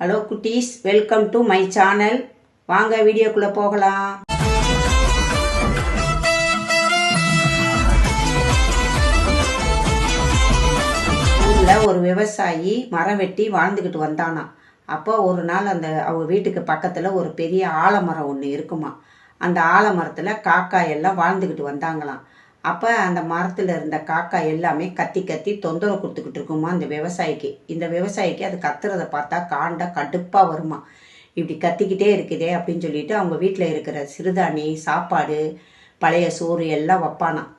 Hello குட்டீஸ். Welcome to my channel வாங்க வீடியோக்குள்ளே போகலாம். ஊரில் ஒரு விவசாயி மரம் வெட்டி வாழ்ந்துக்கிட்டு வந்தானாம் அப்போ ஒரு நாள் அந்த அவங்க வீட்டுக்கு பக்கத்தில் ஒரு பெரிய ஆலமரம் ஒன்று இருக்குமா. அந்த ஆலமரத்தில் காக்கா எல்லாம் வாழ்ந்துக்கிட்டு வந்தாங்களாம். அப்போ அந்த மரத்தில் இருந்த காக்கா எல்லாமே கத்தி கத்தி தொந்தரவு கொடுத்துக்கிட்டு இருக்குமா அந்த விவசாயிக்கு? இந்த விவசாயிக்கு அது கத்துறத பார்த்தா காண்டா கடுப்பாக வருமா? இப்படி கத்திக்கிட்டே இருக்குதே அப்படின்னு சொல்லிட்டு அவங்க வீட்டில் இருக்கிற சிறுதானி சாப்பாடு பழைய சோறு எல்லாம் வைப்பானாம்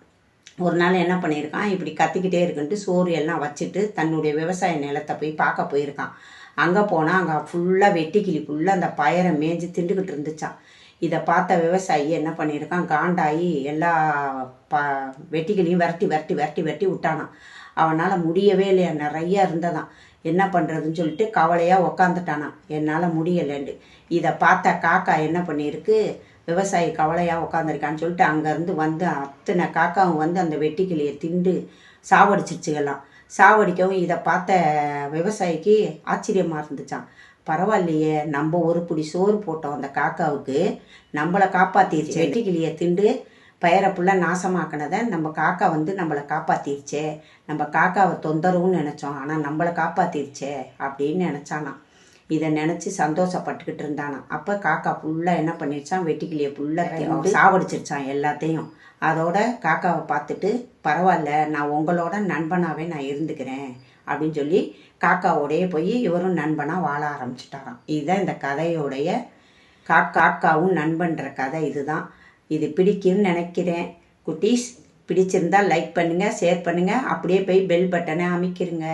ஒரு நாள் என்ன பண்ணியிருக்கான்? இப்படி கத்திக்கிட்டே இருக்குன்ட்டு சோறு எல்லாம் வச்சுட்டு தன்னுடைய விவசாய நிலத்தை போய் பார்க்க போயிருக்கான். அங்கே போனால் அங்கே ஃபுல்லாக வெட்டிக்கிளி ஃபுல்லாக அந்த பயரை மேய்ஞ்சு திண்டுக்கிட்டு இருந்துச்சான் இதை பார்த்த விவசாயி என்ன பண்ணியிருக்கான்? காண்டாயி எல்லா ப வெட்டிகளையும் விரட்டி விரட்டி விரட்டி விரட்டி விட்டானான் அவனால் முடியவே இல்லையா? நிறைய இருந்ததான் என்ன பண்ணுறதுன்னு சொல்லிட்டு கவலையாக உக்காந்துட்டானான் என்னால் முடியலைண்டு இதை பார்த்த காக்கா என்ன பண்ணியிருக்கு? விவசாயி கவலையாக உட்காந்துருக்கான்னு சொல்லிட்டு அங்கேருந்து வந்து அத்தனை காக்காவும் வந்து அந்த வெட்டிக்கிளியை திண்டு சாவடிச்சிருச்சுக்கலாம் சாவடிக்கவும் இதை பார்த்த விவசாயிக்கு ஆச்சரியமாக இருந்துச்சான் பரவாயில்லையே நம்ம ஒரு பிடி சோறு போட்டோம் அந்த காக்காவுக்கு. நம்மளை காப்பாற்றிருச்சு வெட்டிக்கிளியை திண்டு பயிரை ஃபுல்லாக நாசமாக்கினதை நம்ம காக்கா வந்து நம்மளை காப்பாற்றிருச்சே நம்ம காக்காவை தொந்தரவுன்னு நினச்சோம். ஆனால் நம்மளை காப்பாற்றிருச்சே அப்படின்னு நினச்சானாம். இதை நினச்சி சந்தோஷப்பட்டுக்கிட்டு இருந்தானாம். அப்போ காக்கா ஃபுல்லாக என்ன பண்ணிருச்சான் வெட்டிக்கிளியை ஃபுல்லாக சாவடிச்சிருச்சான் எல்லாத்தையும். அதோட காக்காவை பார்த்துட்டு பரவாயில்ல நான் உங்களோட நண்பனாகவே நான் இருந்துக்கிறேன் அப்படின்னு சொல்லி காக்காவோடையே போய் இவரும் நண்பனாக வாழ ஆரம்பிச்சிட்டாராம். இதுதான் இந்த கதையோடைய கா காக்காவும் நண்பன்ற கதை இதுதான். இது பிடிக்கும்னு நினைக்கிறேன். குட்டீஸ் பிடிச்சிருந்தா லைக் பண்ணுங்கள் ஷேர் பண்ணுங்கள் அப்படியே போய் பெல் பட்டனை அமைக்கிருங்க.